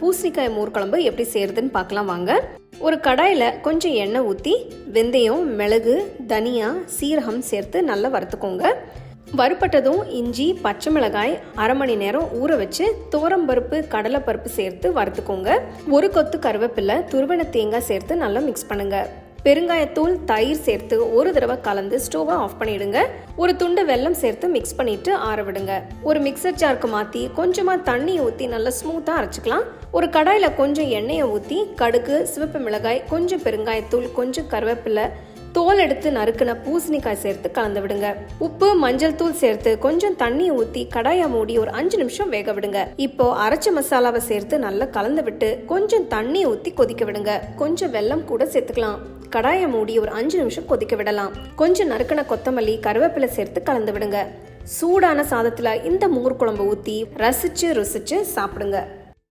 பூசணிக்காய் மோர்க்குழம்பு எப்படி செய்யறதுன்னு பார்க்கலாம் வாங்க. ஒரு கடாயில் கொஞ்சம் எண்ணெய் ஊற்றி வெந்தயம் மிளகு தனியா சீரகம் சேர்த்து நல்லா வறுத்துக்கோங்க. வறுப்பட்டதும் இஞ்சி பச்சை மிளகாய் அரை மணி நேரம் ஊற வச்சு துவரம்பருப்பு கடலைப்பருப்பு சேர்த்து வறுத்துக்கோங்க. ஒரு கொத்து கருவேப்பிலை துருவன தேங்காய் சேர்த்து நல்லா மிக்ஸ் பண்ணுங்கள் பெருங்காயத்தூள் தயிர் சேர்த்து ஒரு தடவை கலந்து ஸ்டோவை ஆஃப் பண்ணிடுங்க. ஒரு துண்டு வெல்லம் சேர்த்து மிக்ஸ் பண்ணிட்டு ஆற விடுங்க. ஒரு மிக்சர் ஜாருக்கு மாற்றி கொஞ்சமாக தண்ணி ஊற்றி நல்லா ஸ்மூத்தாக அரைச்சிக்கலாம். ஒரு கடாயில் கொஞ்சம் எண்ணெயை ஊற்றி கடுகு சிவப்பு மிளகாய் கொஞ்சம் பெருங்காயத்தூள் கொஞ்சம் கருவேப்பிலை தோல் எடுத்து நறுக்கின பூசணிக்காய் சேர்த்து கலந்து விடுங்க. உப்பு மஞ்சள் தூள் சேர்த்து கொஞ்சம் தண்ணியை ஊற்றி கடாயை மூடி ஒரு அஞ்சு நிமிஷம் வேக விடுங்க. இப்போ அரைச்ச மசாலாவை சேர்த்து நல்லா கலந்து விட்டு கொஞ்சம் தண்ணியை ஊற்றி கொதிக்க விடுங்க. கொஞ்சம் வெல்லம் கூட சேர்த்துக்கலாம். கடாயை மூடி ஒரு அஞ்சு நிமிஷம் கொதிக்க விடலாம். கொஞ்சம் நறுக்கின கொத்தமல்லி கருவேப்பிலை சேர்த்து கலந்து விடுங்க. சூடான சாதத்தில் இந்த மோர் குழம்பு ஊற்றி ரசிச்சு ருசிச்சு சாப்பிடுங்க.